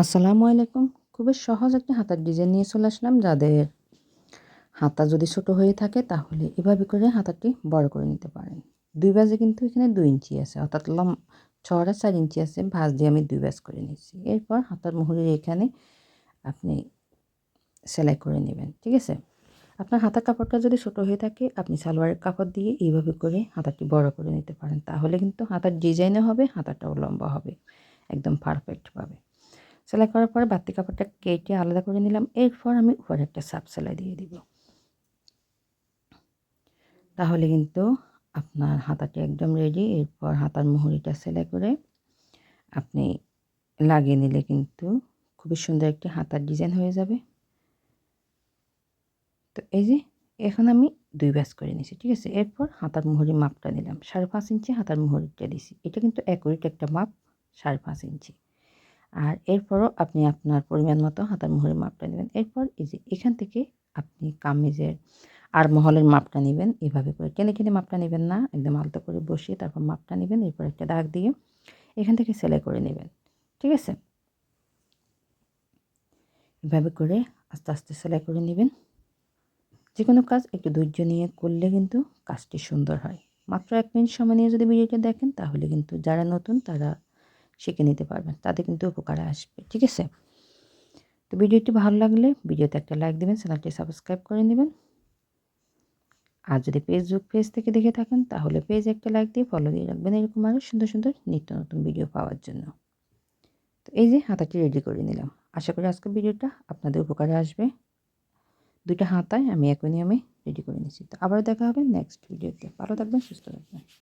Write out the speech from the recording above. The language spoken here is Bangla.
আসসালামু আলাইকুম। খুবই সহজ একটা হাতার ডিজাইন নিয়ে চলে আসলাম। যাদের হাতা যদি ছোট হয়ে থাকে, তাহলে এভাবে করে হাতাটি বড় করে নিতে পারেন। দুই বাজে কিন্তু এখানে দুই ইঞ্চি আছে, অর্থাৎ লম ছড়া চার ইঞ্চি আছে। ভাঁজ দিয়ে আমি দুই বাজ করে নিচ্ছি। এরপর হাতার মুহুরির এখানে আপনি সেলাই করে নেবেন, ঠিক আছে? আপনার হাতার কাপড়টা যদি ছোট হয়ে থাকে, আপনি সালোয়ারের কাপড় দিয়ে এইভাবে করে হাতাটি বড় করে নিতে পারেন। তাহলে কিন্তু হাতার ডিজাইনও হবে, হাতাটাও লম্বা হবে, একদম পারফেক্টভাবে সেলাই করার পরে বাড়তি কাপড়টা কেটে আলাদা করে নিলাম। এরপর আমি উপরে একটা সাপ সেলাই দিয়ে দিব। তাহলে কিন্তু আপনার হাতাটি একদম রেডি এরপর হাতার মুহুরিটা সেলাই করে আপনি লাগিয়ে নিলে কিন্তু খুবই সুন্দর একটি হাতার ডিজাইন হয়ে যাবে। তো এই যে, এখন আমি দুই ব্যাস করে নিছি, ঠিক আছে? এরপর হাতার মুহুরি মাপটা নিলাম। সাড়ে পাঁচ ইঞ্চি হাতার মুহুরিটা দিছি। এটা কিন্তু অ্যাকুরেট একটা মাপ, সাড়ে পাঁচ ইঞ্চি। আর এরপরও আপনি আপনার পরিমাণ মতো হাতার মোহরের মাপটা নেবেন। এরপর এই যে এখান থেকে আপনি কামিজের আর মহলের মাপটা নেবেন। এভাবে করে টেনে টেনে মাপটা নেবেন না, একদম আলতো করে বসিয়ে তারপর মাপটা নেবেন। এরপর একটা দাগ দিয়ে এখান থেকে সেলাই করে নেবেন। ঠিক আছে? এভাবে করে আস্তে আস্তে সেলাই করে নেবেন। যে কোনো কাজ একটু ধৈর্য নিয়ে করলে কিন্তু কাজটি সুন্দর হয়। মাত্র এক মিনিট সময় নিয়ে যদি ভিডিওটা দেখেন, তাহলে কিন্তু যারা নতুন তারা শিখে নিতে পারবেন, তাতে কিন্তু উপকারে আসবে, ঠিক আছে? তো ভিডিওটি ভালো লাগলে ভিডিওতে একটা লাইক দেবেন চ্যানেলটি সাবস্ক্রাইব করে নেবেন। আর যদি ফেসবুক পেজ থেকে দেখে থাকেন, তাহলে পেজ একটা লাইক দিয়ে ফলো দিয়ে রাখবেন এরকম আরও সুন্দর সুন্দর নিত্য নতুন ভিডিও পাওয়ার জন্য। তো এই যে হাতাটি রেডি করে নিলাম। আশা করি আজকের ভিডিওটা আপনাদের উপকারে আসবে। দুইটা হাতায় আমি একই নিয়মে রেডি করে নিচ্ছি তো আবার দেখা হবে নেক্সট ভিডিওতে ভালো থাকবেন, সুস্থ থাকবেন।